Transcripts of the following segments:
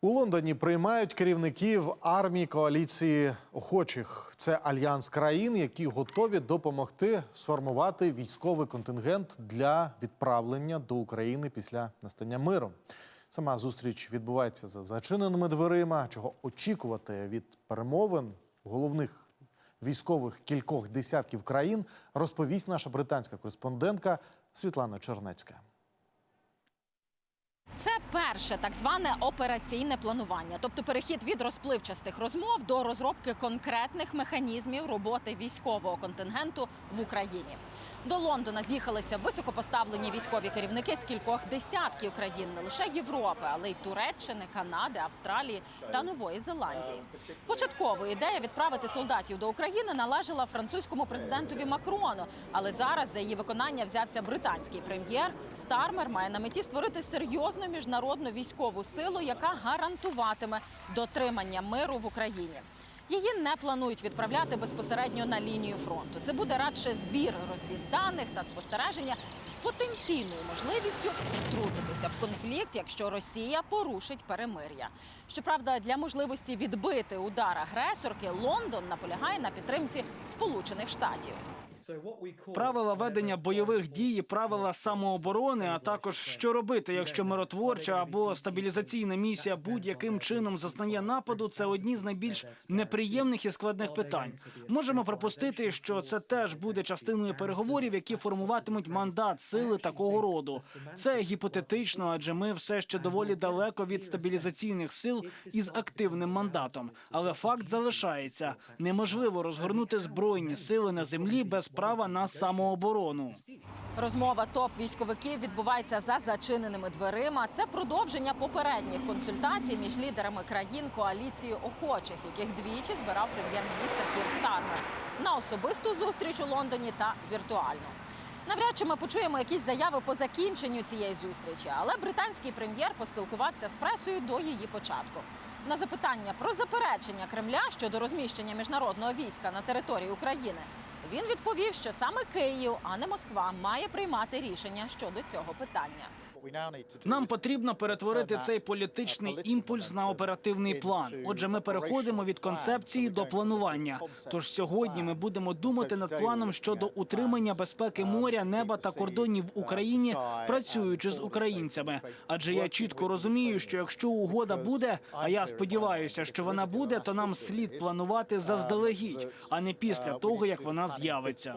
У Лондоні приймають керівників армії коаліції охочих. Це альянс країн, які готові допомогти сформувати військовий контингент для відправлення до України після настання миру. Сама зустріч відбувається за зачиненими дверима. Чого очікувати від перемовин головних військових кількох десятків країн, розповість наша британська кореспондентка Світлана Чернецька. Це перше так зване операційне планування, тобто перехід від розпливчастих розмов до розробки конкретних механізмів роботи військового контингенту в Україні. До Лондона з'їхалися високопоставлені військові керівники з кількох десятків країн, не лише Європи, але й Туреччини, Канади, Австралії та Нової Зеландії. Початково ідея відправити солдатів до України належала французькому президентові Макрону, але зараз за її виконання взявся британський прем'єр. Стармер має на меті створити серйозну міжнародну військову силу, яка гарантуватиме дотримання миру в Україні. Її не планують відправляти безпосередньо на лінію фронту. Це буде радше збір розвідданих та спостереження з потенційною можливістю втрутитися в конфлікт, якщо Росія порушить перемир'я. Щоправда, для можливості відбити удар агресорки Лондон наполягає на підтримці Сполучених Штатів. Правила ведення бойових дій, правила самооборони, а також що робити, якщо миротворча або стабілізаційна місія будь-яким чином зазнає нападу, це одні з найбільш неприємних і складних питань. Можемо припустити, що це теж буде частиною переговорів, які формуватимуть мандат сили такого роду. Це гіпотетично, адже ми все ще доволі далеко від стабілізаційних сил із активним мандатом. Але факт залишається: неможливо розгорнути збройні сили на землі без права на самооборону. Розмова топ військовиків відбувається за зачиненими дверима. Це продовження попередніх консультацій між лідерами країн коаліції охочих, яких двічі збирав прем'єр-міністр Кір Стармер на особисту зустріч у Лондоні та віртуальну. Навряд чи ми почуємо якісь заяви по закінченню цієї зустрічі, але британський прем'єр поспілкувався з пресою до її початку. На запитання про заперечення Кремля щодо розміщення міжнародного війська на території України він відповів, що саме Київ, а не Москва, має приймати рішення щодо цього питання. Нам потрібно перетворити цей політичний імпульс на оперативний план. Отже, ми переходимо від концепції до планування. Тож сьогодні ми будемо думати над планом щодо утримання безпеки моря, неба та кордонів в Україні, працюючи з українцями. Адже я чітко розумію, що якщо угода буде, а я сподіваюся, що вона буде, то нам слід планувати заздалегідь, а не після того як вона з'явиться.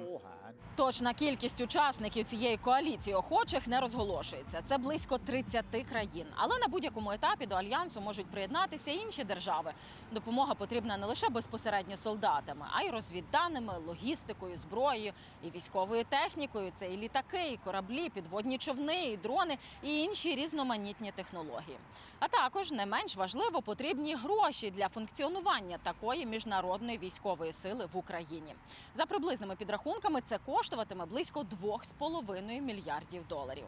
Точна кількість учасників цієї коаліції охочих не розголошується. Це близько 30 країн. Але на будь-якому етапі до альянсу можуть приєднатися інші держави. Допомога потрібна не лише безпосередньо солдатами, а й розвідданими, логістикою, зброєю і військовою технікою. Це і літаки, і кораблі, підводні човни, і дрони, і інші різноманітні технології. А також не менш важливо потрібні гроші для функціонування такої міжнародної військової сили в Україні. За приблизними підрахунками, це коштуватиме близько 2,5 мільярдів доларів.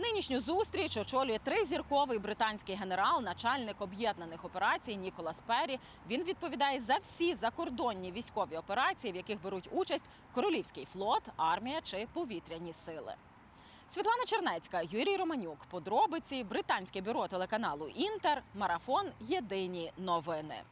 Нинішню зустріч очолює тризірковий британський генерал, начальник об'єднаних операцій Ніколас Перрі. Він відповідає за всі закордонні військові операції, в яких беруть участь Королівський флот, армія чи повітряні сили. Світлана Чернецька, Юрій Романюк. Подробиці британське бюро телеканалу Інтер. Марафон. Єдині новини.